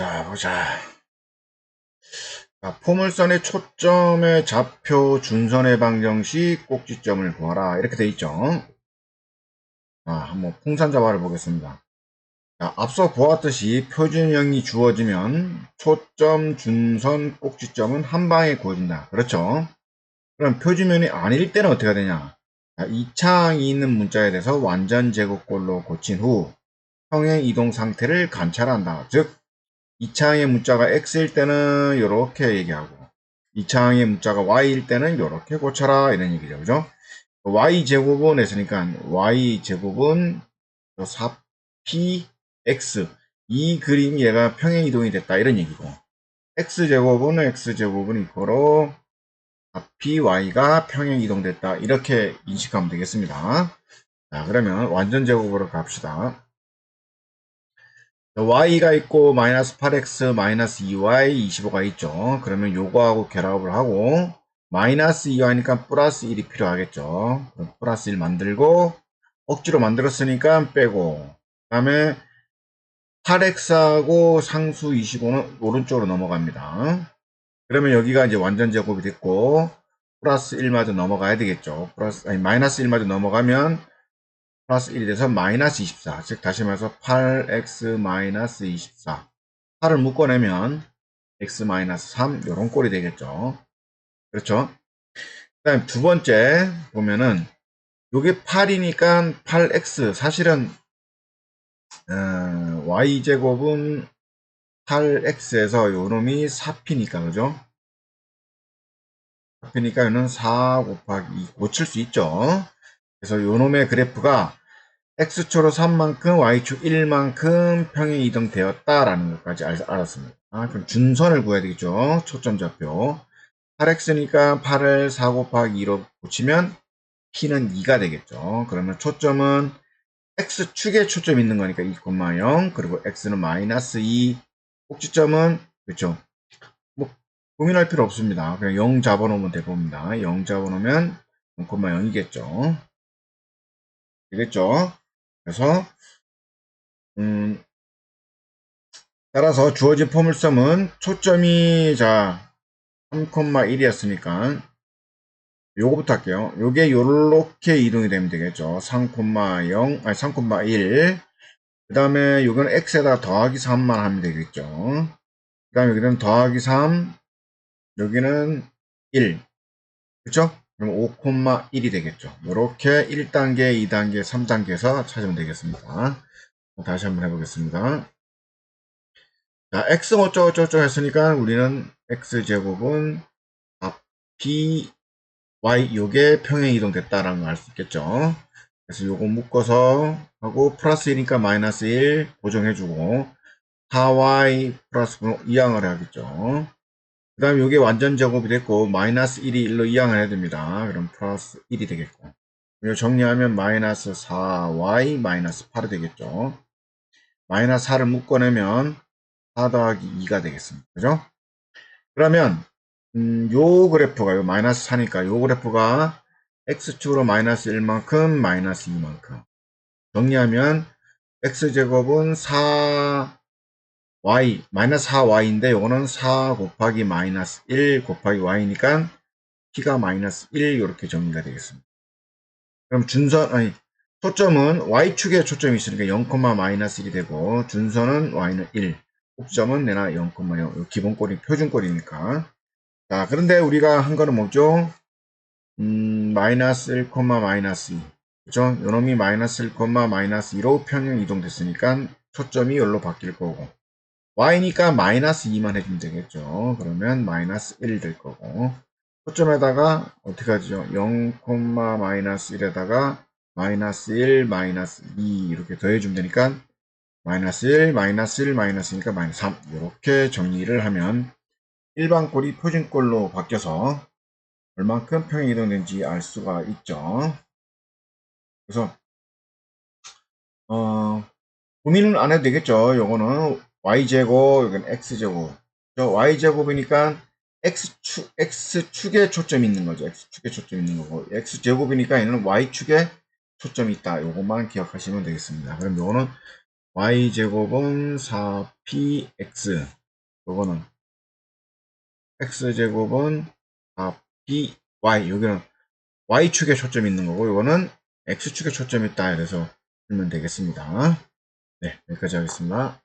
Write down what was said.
자, 보자. 자, 포물선의 초점의 좌표 준선의 방정식 꼭지점을 구하라. 이렇게 돼 있죠. 자, 한번 풍산자화를 보겠습니다. 자, 앞서 보았듯이 표준형이 주어지면 초점, 준선, 꼭지점은 한 방에 구워진다. 그렇죠? 그럼 표준면이 아닐 때는 어떻게 되냐? 자, 이 창이 있는 문자에 대해서 완전 제곱꼴로 고친 후 평행 이동 상태를 관찰한다. 즉, 이 창의 문자가 x일 때는 이렇게 얘기하고 이 창의 문자가 y일 때는 이렇게 고쳐라 이런 얘기죠. 그죠? y 제곱은 했으니까 y 제곱은 4px 이 그림이 얘가 평행 이동이 됐다 이런 얘기고 x 제곱은 x 제곱은 이코로 4py가 평행 이동됐다 이렇게 인식하면 되겠습니다. 자 그러면 완전 제곱으로 갑시다. Y가 있고 마이너스 8x 마이너스 2y 25가 있죠. 그러면 요거하고 결합을 하고 마이너스 2y니까 플러스 1이 필요하겠죠. 플러스 1 만들고 억지로 만들었으니까 빼고 그 다음에 8x하고 상수 25는 오른쪽으로 넘어갑니다. 그러면 여기가 이제 완전 제곱이 됐고 플러스 1마저 넘어가야 되겠죠. 플러스 아니 마이너스 1마저 넘어가면 플러스 1이 돼서 마이너스 24. 즉 다시 말해서 8x 마이너스 24. 8을 묶어내면 x 마이너스 3 이런 꼴이 되겠죠. 그렇죠? 그 다음 두 번째 보면은 요게 8이니까 8x 사실은 어, y제곱은 8x에서 요놈이 4p니까 그죠? 4p니까 이는 4 곱하기 2 고칠 수 있죠. 그래서 요놈의 그래프가 x초로 3만큼 y축 1만큼 평행 이동되었다라는 것까지 알, 알았습니다. 아, 그럼 준선을 구해야 되겠죠. 초점 좌표. 8x니까 8을 4 곱하기 2로 붙이면 p는 2가 되겠죠. 그러면 초점은 x축에 초점 있는 거니까 2,0 그리고 x는 마이너스 2 꼭지점은 그렇죠. 뭐 고민할 필요 없습니다. 그냥 0 잡아놓으면 되봅니다. 0 잡아놓으면 0,0이겠죠. 되겠죠? 그래서 음, 따라서 주어진 포물섬은 초점이 자 3,1이었으니까 요거부터 할게요. 요게 요렇게 이동이 되면 되겠죠. 3,0 아니 3,1 그 다음에 요거는 x에다 더하기 3만 하면 되겠죠. 그 다음에 여기는 더하기 3 여기는 1 그렇죠? 그럼 5,1이 되겠죠. 이렇게 1단계, 2단계, 3단계에서 찾으면 되겠습니다. 다시 한번 해보겠습니다. 자, x 어쩌고저쩌고 했으니까 우리는 x제곱은 b, y 요게 평행 이동됐다라는 걸 알 수 있겠죠. 그래서 요거 묶어서 하고 플러스 1이니까 마이너스 1 고정해주고 4y 플러스 이항을 해야겠죠. 그 다음에 이게 완전 제곱이 됐고 마이너스 1이 1로 이항을 해야 됩니다. 그럼 플러스 1이 되겠고 이거 정리하면 마이너스 4y 마이너스 8이 되겠죠. 마이너스 4를 묶어내면 4 더하기 2가 되겠습니다. 그죠? 그러면 음, 요 그래프가 요 마이너스 4니까 요 그래프가 x축으로 마이너스 1만큼 마이너스 2만큼 정리하면 x제곱은 4 y 마이너스 4y인데 요거는 4 곱하기 마이너스 1 곱하기 y니까 t가 마이너스 1 이렇게 정리가 되겠습니다. 그럼 준선 아니 초점은 y축에 초점이 있으니까 0, 마이너스 1이 되고 준선은 y는 1 꼭점은 내나 0,0 기본꼴이 표준꼴이니까 자 그런데 우리가 한 거는 뭐죠? 음, 마이너스 1, 마이너스 2 그죠? 요놈이 마이너스 1, 마이너스 2로 평행 이동됐으니까 초점이 여기로 바뀔 거고 y니까 마이너스 2만 해주면 되겠죠. 그러면 마이너스 1될 거고 초점에다가 어떻게 하죠? 0, 마이너스 1에다가 마이너스 1, 마이너스 2 이렇게 더해주면 되니까 마이너스 1, 마이너스 1, 마이너스니까 마이너스 3 이렇게 정리를 하면 일반꼴이 표준꼴로 바뀌어서 얼만큼 평행 이동된지 알 수가 있죠. 그래서 어, 고민은 안 해도 되겠죠. 요거는 y제곱, 여기는 x제곱. 저 y제곱이니까 x축, x축에 초점이 있는 거죠. x축에 초점이 있는 거고. x제곱이니까 얘는 y축에 초점이 있다. 요것만 기억하시면 되겠습니다. 그럼 요거는 y제곱은 4px. 요거는 x제곱은 4py. 여기는 y축에 초점이 있는 거고 요거는 x축에 초점이 있다. 이래서 쓰면 되겠습니다. 네, 여기까지 하겠습니다.